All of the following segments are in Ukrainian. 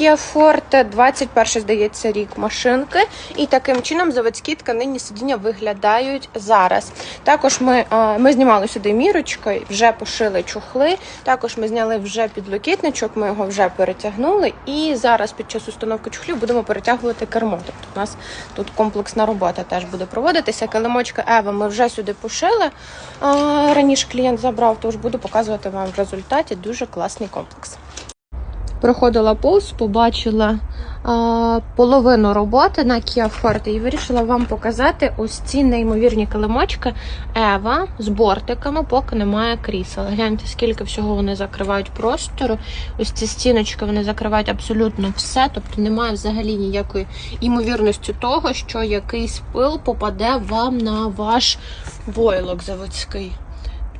Kia Forte 21, здається, рік машинки. І таким чином заводські тканинні сидіння виглядають зараз. Також ми, е, ми знімали сюди мірочкою, вже пошили чохли. Також ми зняли вже підлокітничок, ми його вже перетягнули. І зараз під час установки чохлів будемо перетягувати кермо. Тобто у нас тут комплексна робота теж буде проводитися. Килимочка Ева ми вже сюди пошили. Раніше клієнт забрав, тож буду показувати вам в результаті дуже класний комплекс. Проходила повз, побачила а, половину роботи на Kia Forte і вирішила вам показати ось ці неймовірні килимочки Ева з бортиками, поки немає крісел. Гляньте, скільки всього вони закривають простору. Ось ці стіночки вони закривають абсолютно все, тобто немає взагалі ніякої імовірності того, що якийсь пил попаде вам на ваш войлок заводський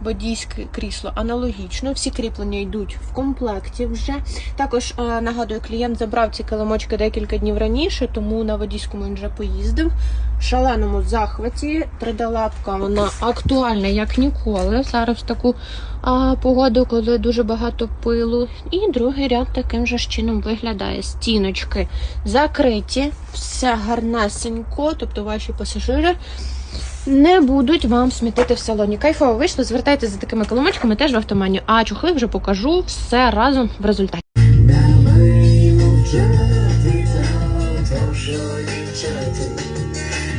водійське крісло аналогічно. Всі кріплення йдуть в комплекті вже. Також е, нагадую, клієнт забрав ці килимочки декілька днів раніше, тому на водійському він вже поїздив. В шаленому захваті 3D-лапка вона актуальна як ніколи. Зараз таку а, погоду, коли дуже багато пилу. І другий ряд таким же чином виглядає. Стіночки закриті, все гарнесенько, тобто ваші пасажири не будуть вам смітити в салоні. Кайфово вийшло, звертайтеся за такими коломочками теж в автомані. А чохли вже покажу все разом в результаті.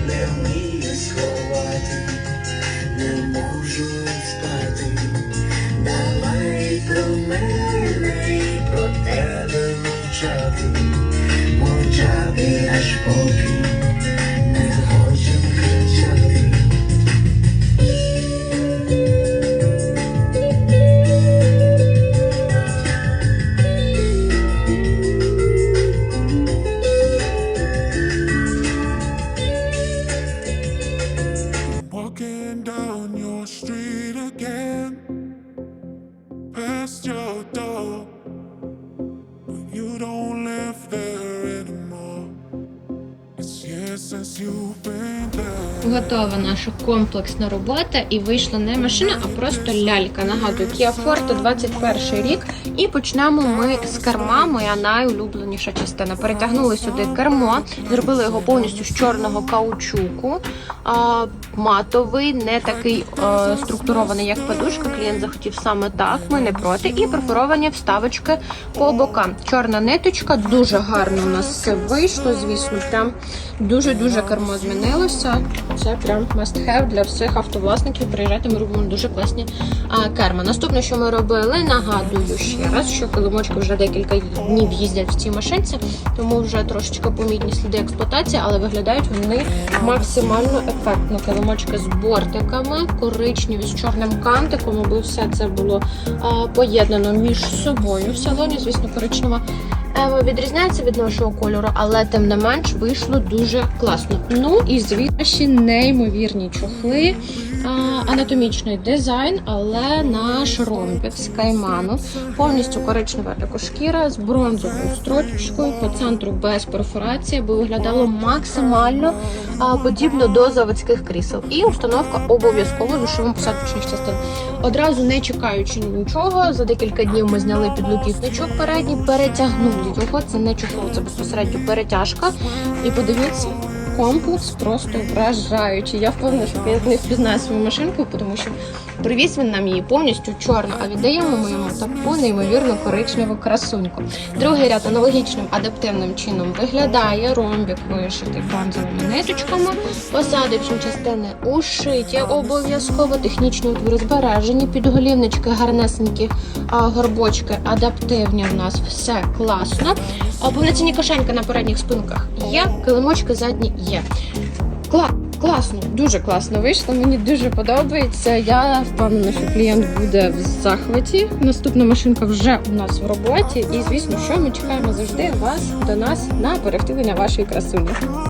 Не вмію сховати, не можу спати. Давай про мене про тебе мовчати, мовчати аж поки your street again, past your door, but you don't live there anymore. It's years since you've been there. Готова наша комплексна робота і вийшла не машина, а просто лялька. Нагадую, Kia Forte 21 рік. І почнемо ми з керма, моя найулюбленіша частина. Перетягнули сюди кермо, зробили його повністю з чорного каучуку. А, матовий, не такий е, структурований, як подушка. Клієнт захотів саме так. Ми не проти. І перфоровані вставочки по бокам. Чорна ниточка, дуже гарно у нас все вийшло. Звісно, прям дуже дуже кермо змінилося. Це прям must have для всіх автовласників. Приїжджайте, ми робимо дуже класні а, керма. Наступне, що ми робили, нагадую ще раз, що килимочки вже декілька днів їздять в цій машинці, тому вже трошечки помітні сліди експлуатації, але виглядають вони максимально ефектно. Килимочки з бортиками, коричневі з чорним кантиком, аби все це було а, поєднано між собою в салоні. Звісно, коричнева Ева відрізняється від нашого кольору, але тим не менш вийшло дуже класно. Ну і ще неймовірні чохли, анатомічний дизайн, але наш ромбик з кайману, повністю коричнева екошкіра з бронзовою строчкою по центру без перфорації, аби виглядало максимально подібно до заводських крісел. І установка обов'язково душовим посадочних частин. Одразу не чекаючи нічого, за декілька днів ми зняли підлокітничок передній, перетягнули його. Це не чохол, це безпосередньо перетяжка. І подивіться. Комплекс просто вражаючий. Я впевнена, що клієнт не впізнає свою машинку, тому що привіз він нам її повністю чорну, а віддаємо ми йому таку неймовірну коричневу красуньку. Другий ряд аналогічним адаптивним чином виглядає. Ромбік вишитий бронзовими ниточками. Посадочні частини ушиті обов'язково, технічні утвори збережені, підголівнички, гарнесенькі горбочки адаптивні. У нас все класно. Повноцінні кишеньки на передніх спинках є, килимочки задні є. Кла класно, дуже класно вийшло. Мені дуже подобається. Я впевнена, що клієнт буде в захваті. Наступна машинка вже у нас в роботі. І звісно, що ми чекаємо завжди вас до нас на перевтілення вашої красуні.